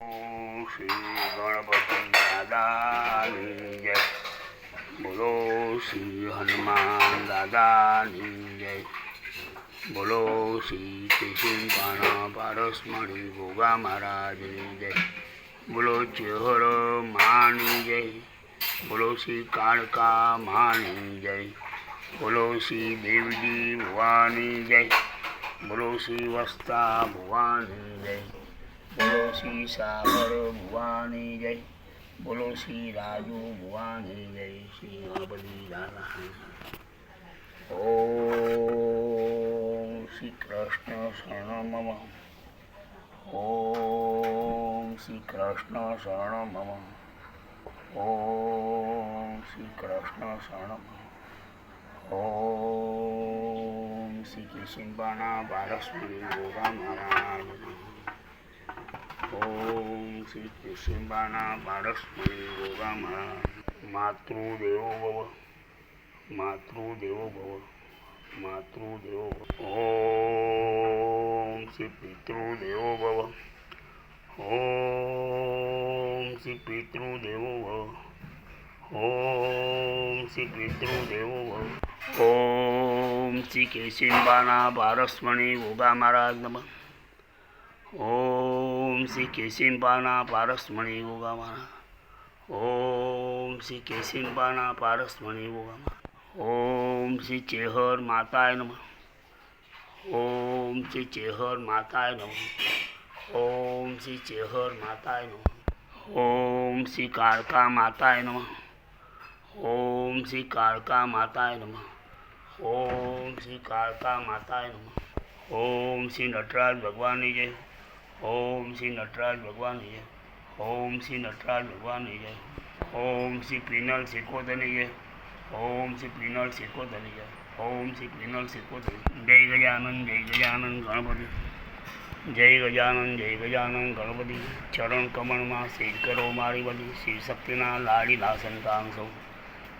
ઓમ શ્રી ગણપતિ દાદાની જય બોલો શ્રી હનુમાન દાદાની જય બોલો શ્રી તુલસીપાણા પારસમણી ગોગા મહારાજની જય બોલો ચેહર માની જય બોલો શ્રી કાળકા માની જય બોલો શ્રી દેવજી ભુવાની જય બોલો શ્રી વસ્તા ભુવાની જય બોલો શ્રી સાગર ભુવાની જય બોલો શ્રી રાજુ ભુવાની જય શ્રી ગણપતિ દાદા ઓમ શ્રી કૃષ્ણ શરણ મમ ઓમ શ્રી કૃષ્ણ શરણ મમ ઓમ શ્રી કૃષ્ણ શરણ મમ ઓમ શ્રી કિશનબાના પારસમણી ગોગા મહારાજ ઓમ શ્રી કૃષ્ણબાના પારસમણી ગોગા મહારાજ માતૃદેવો ભવ માતૃદેવો ભવ માતૃદેવો ઓમ શ્રી પિતૃદેવો ભવ ઓમ શ્રી પિતૃદેવો ભવ ઓમ શ્રી પિતૃદેવો ભવ ઓમ શ્રી કેશિંબાના પારસમણી ગોગા મહારાજ નમઃ ઓમ શ્રી કેશિંબાના પારસમણી ગોગા મહારાજ ઓમ શ્રી કેશિંબાના પારસમણી ગોગા મહારાજ ઓમ શ્રી ચેહર માતાય નમ. ઓમ શ્રી ચેહર માતાય નમ. ઓમ શ્રી ચેહર માતાય નમ. ઓમ શ્રી કાળકા માતાય નમ. ઓમ શ્રી કાળકા માતાય નમ. ઓમ શ્રી કાળકા માતાય નમ. ઓમ શ્રી નટરાજ ભગવાનની જય. ઓમ શ્રી નટરાજ ભગવાનની જય ઓમ શ્રી નટરાજ ભગવાનની જય ઓમ શ્રી પ્રિનલ શેકોતરની જય ઓમ શ્રી પ્રિનલ શેકોતરની જય ઓમ શ્રી પ્રિનલ શેકોતર જય ગજાનંદ જય ગજાનંદ ગણપતિ. જય ગજાનંદ જય ગજાનંદ ગણપતિ. ચરણ કમળમાં શેર કરો મારી બધી. શિવ શક્તિના લાડી લાસન કાંસો.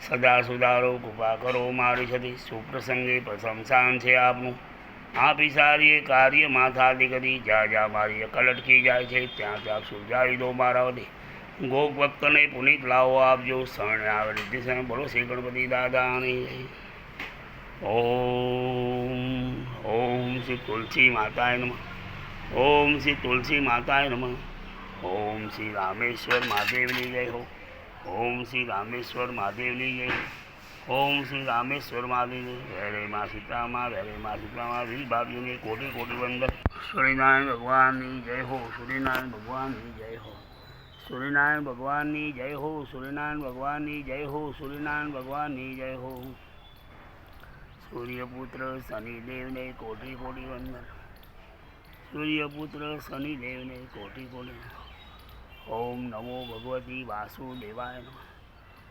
સદા સુધારો કૃપા કરો મારી છતી. સુપ્રસંગે પ્રશંસાન છે આપનું. આપી સારી કાર્ય માથાથી કરી, જ્યાં જ્યાં મારી કલટકી જાય છે, ત્યાં ત્યાં સુલઝાવી દો મારા વડે ગોક ભક્તને પુનિત લાવો આપજો, શરણે આવે રીતે શરણ. બોલો શ્રી ગણપતિ દાદાની. ઓમ ઓમ શ્રી તુલસી માતાય નમ. ઓમ શ્રી તુલસી માતાય નમ. ઓમ શ્રી રામેશ્વર મહાદેવની જય હો. ઓમ શ્રી રામેશ્વર મહાદેવની જય ઓમ શ્રી રામેશ્વર મહાદેવની વેરે માં સીતામાં વેરે માં સીતામાં વીર ભાભીઓને કોટી કોટી વંદન. સૂર્યનારાયણ ભગવાનની જય હો સૂર્યનારાયણ ભગવાનની જય હો. સૂર્યનારાયણ ભગવાનની જય હો સૂર્યનારાયણ ભગવાનની જય હો સૂર્યનારાયણ ભગવાનની જય હો. સૂર્યપુત્ર શનિદેવને કોટી કોટી વંદન. સૂર્યપુત્ર શનિદેવને કોટી કોટી ઓમ નમો ભગવતી વાસુદેવાય નમઃ.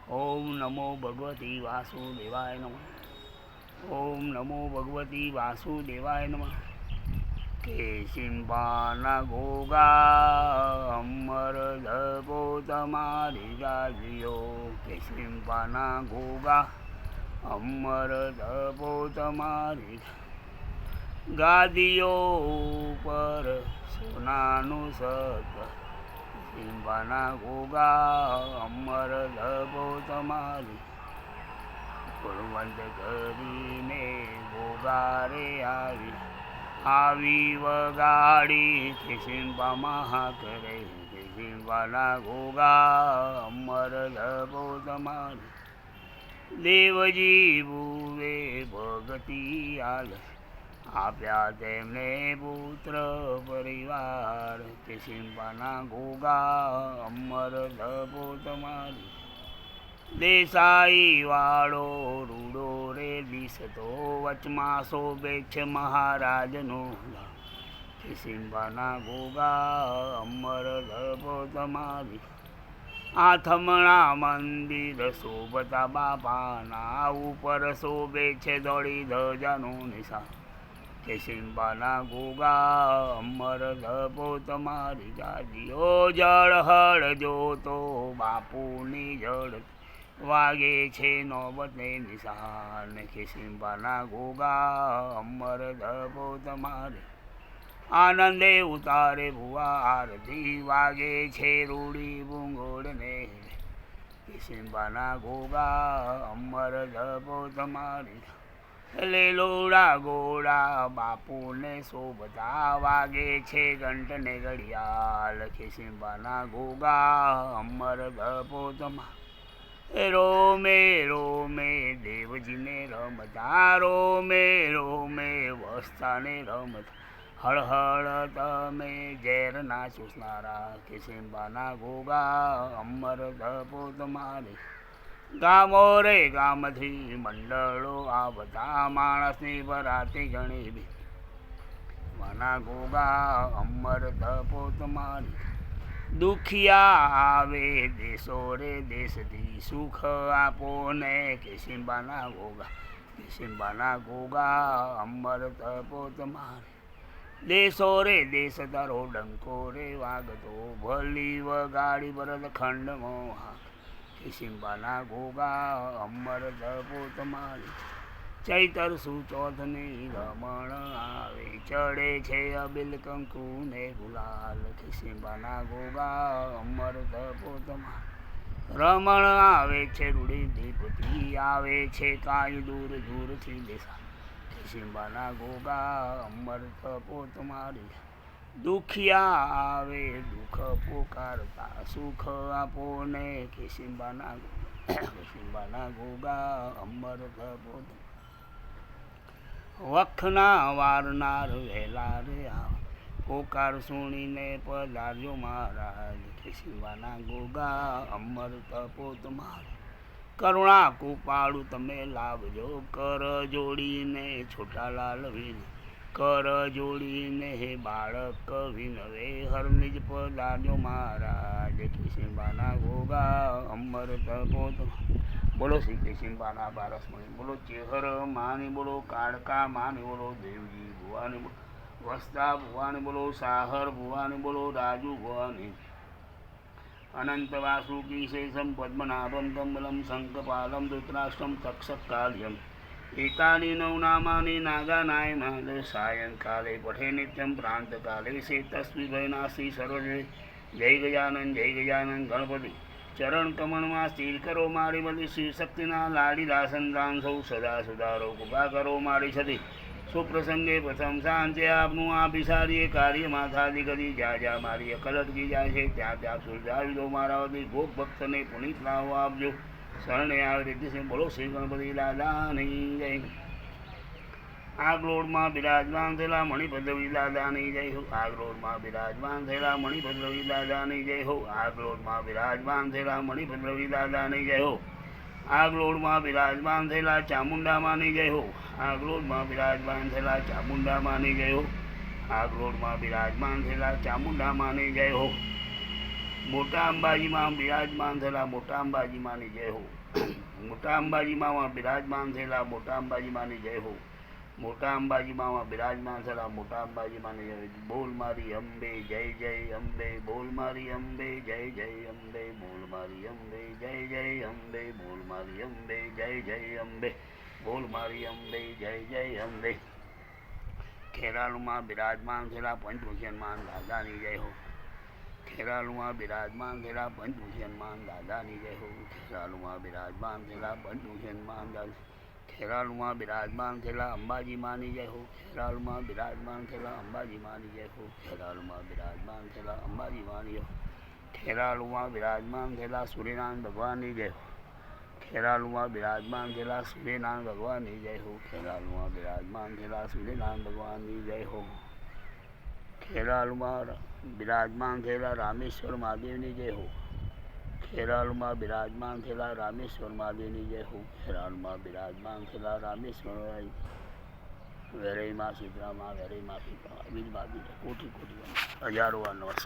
ઓમ નમો ભગવતી વાસુદેવાય નમઃ. ઓમ નમો ભગવતી વાસુદેવાય નમઃ. કેશિંબાના ગોગા અમર ધપો તમારી ગાજીઓ કેશિંબાના ગોગા અમર ધપો તમારી ગાદીઓ પર સોનાનું સત સિંબાના ગોગા અમર ધબો તમારી. બળવંત કરીને ગોગારે આવી. આવી વગાડી તે મહા કરે સિંબાના ગોગા અમર ધબો તમારી. દેવજી ભુવે ભગતી આલ આપ્યા તેમને પુત્ર પરિવાર. તે સિંબાના ગોગા અમર ધબો તમારી. દેસાઈ વાળો રૂડો રે દિસતો વચમાં શોભે છે મહારાજનો સિંબાના ગોગા અમર ધબો તમારી. થમણા મંદિર શોભતા બાપાના ઉપર શોભે છે દોડી ધજાનું નિશાન. કે સિંબાના ગોગા અમર ધપો તમારી ગાદીઓ જળ હળ જોતો બાપુની જળ વાગે છે નોબતે નિશાન કે સિંબાના ગોગા અમર ધબો તમારી આનંદે ઉતારે ભુવા આરતી વાગે છે રૂડી ભૂંગોળને કિશિંબાના ગોગા અમર ધબો તમારી લેલોડા ગોળા બાપુને શોભતા વાગે છે ઘંટને ઘડિયાળ કિશિંબાના ગોગા અમર ગપોધમા રો મે રોમે રોમે, દેવજીને રમતા, રોમે રોમે, વસ્તાને રમતા. હળહળ તમે ઝેરના ચૂસનારા કિશિંબાના ગોગા અમર ગપોત તમારી ગામો રે ગામથી મંડળો, આ બધા માણસની બરાતી ગણી બી. મના ગોગા અમર ધપો તમારી દુખિયા આવે દેશો રે દેશથી સુખ આપો ને કિશિંબાના ગોગા. કિશિંબાના ગોગા અમર તપો તમારે દેશો રે દેશ તારો ડંકો રે વાગતો, ભલી વગાડી બરદ ખંડ મોહા કિશિંબાના ગોગા અમર તપો તમારે ચૈતર સુચોથની રમણ આવે, ચડે છે અબિલ કંકુ ને ગુલાલ. ખિસિંબાના ગોગા અમર તપો તમારે રમણ આવે છે, રૂડી દીપથી આવે છે, કાંઈ દૂર દૂરથી દેશા ખિસિંબાના ગોગા અમર તપો તમારી દુખિયા આવે, દુઃખ પોકારતા, સુખ આપો ને કિસિંબાના કિસિંબાના ગોગા, અમર તપો વખના વારનાર વહેલા રે પોકાર સુણીને પધાર્યો મહારાજ કિસિંબાના ગોગા, અમર કપોત મારે. કરુણા કૃપાળું તમે લાવજો, કર જોડીને છોટા લાલ વિન કર જોડીને હે બાળક વિનવે હરનિજ પધાર્યો મહારાજ. કિશિંબાના ગોગા અમર તપો બોલો શ્રી કિશિંબાના બારસમણી, બોલો ચેહર માની, બોલો કાળકા માની, બોલો દેવજી ભુવાની, બોલો વસ્તા ભુવાની, બોલો સાહર ભુવાની, બોલો રાજુ ભુવાની. અનંત વાસુકી શેષમ પદ્મનાભમ કમલમ શંકપાલમ ધૃતરાષ્ટ્રમ તક્ષકાલ્યમ એતાની નવનામાની નાગાનાયમાન સાયંકાલે પઠે નિત્યમ પ્રાંતકાલે શેતસ્વી ભયનાસી સરોજે. જય ગજાનંદ જય ગજાનંદ ગણપતિ. ચરણ કમળમાં સ્થિર કરો મારી બધી શિવ શક્તિના લાડી દાસન રામ સૌ સદા સુધારો કૃપા કરો મારી છતી. સુપ્રસંગે પ્રથમ શાંતિ આપનું આ બિસારીએ કાર્ય માથાદી કરી. જ્યાં જ્યાં મારી અકલ અટકી જાય છે, ત્યાં ત્યાં સુલઝાવી દો મારા વતી. ભોગ ભક્તને પુનિત લાવો આપજો. શરણે આવે સિંહ બોલો, શ્રી ગણપતિ દાદાની જય. આગલોડમાં બિરાજમાન થયેલા મણિભદ્રવી દાદાની જય હો. આગલોડમાં બિરાજમાન થયેલા મણિભદ્રવી દાદાની જય હો. આગલોડમાં બિરાજમાન થયેલા મણિભદ્રવી દાદાની જય હો. આગલોડમાં બિરાજમાન થયેલા ચામુંડામાની જય હો. આગલોડમાં બિરાજમાન થયેલા ચામુંડામાની જય હો. આગલોડમાં બિરાજમાન થયેલા ચામુંડામાની જય હો. મોટા અંબાજીમાં બિરાજમાન થયેલા મોટા અંબાજીમાંની જય હો. મોટા અંબાજીમાં બિરાજમાન થયેલા મોટા અંબાજીમાંની જય હો. મોટા અંબાજીમાં બિરાજમાન થયેલા મોટા અંબાજીમાંની જય બોલ મારી અંબે, જય જય અંબે, બોલ મારી અંબે, જય જય અંબે, બોલ મારી અંબે, જય જય અંબે, બોલ મારી અંબે, જય જય અંબે, બોલ મારી અંબે, જય જય અંબે. ખેરાલુમાં બિરાજમાન થયેલા પંચભૂષણમાં દાદાની જય હો. ખેરાલુમાં બિરાજમાન થયેલા પંચભૂષણમાન દાદાની જય હો. ખેરાલુમાં બિરાજમાન થયેલા પંચભૂષણમાન દાદા ખેરાલુમાં બિરાજમાન થયેલા અંબાજી માની જય હો. ખેરાલુમાં બિરાજમાન થયેલા અંબાજી માની જય હો. ખેરાલુમાં બિરાજમાન થયેલા અંબાજી માની જય ખેરાલુમાં બિરાજમાન થયેલા સૂર્યનારાયણ ભગવાનની જય હો. ખેરાલુમાં બિરાજમાન થયેલા સૂર્યનારાયણ ભગવાનની જય હો. ખેરાલુમાં બિરાજમાન થયેલા સૂર્યનારાયણ ભગવાનની જય હો. ખેરાલુમાં બિરાજમાન થયેલા રામેશ્વર મહાદેવની જય હો. ખેરાલુમાં બિરાજમાન થયેલા રામેશ્વર મહાદેવની જય હો. ખેરાલુમાં બિરાજમાન થયેલા રામેશ્વર વેરઈમાં સીતરામાં વેરઈમાં સીતરામાં બીજ બાજુ કોટી કોટી હજારો વાર નમસ્કાર.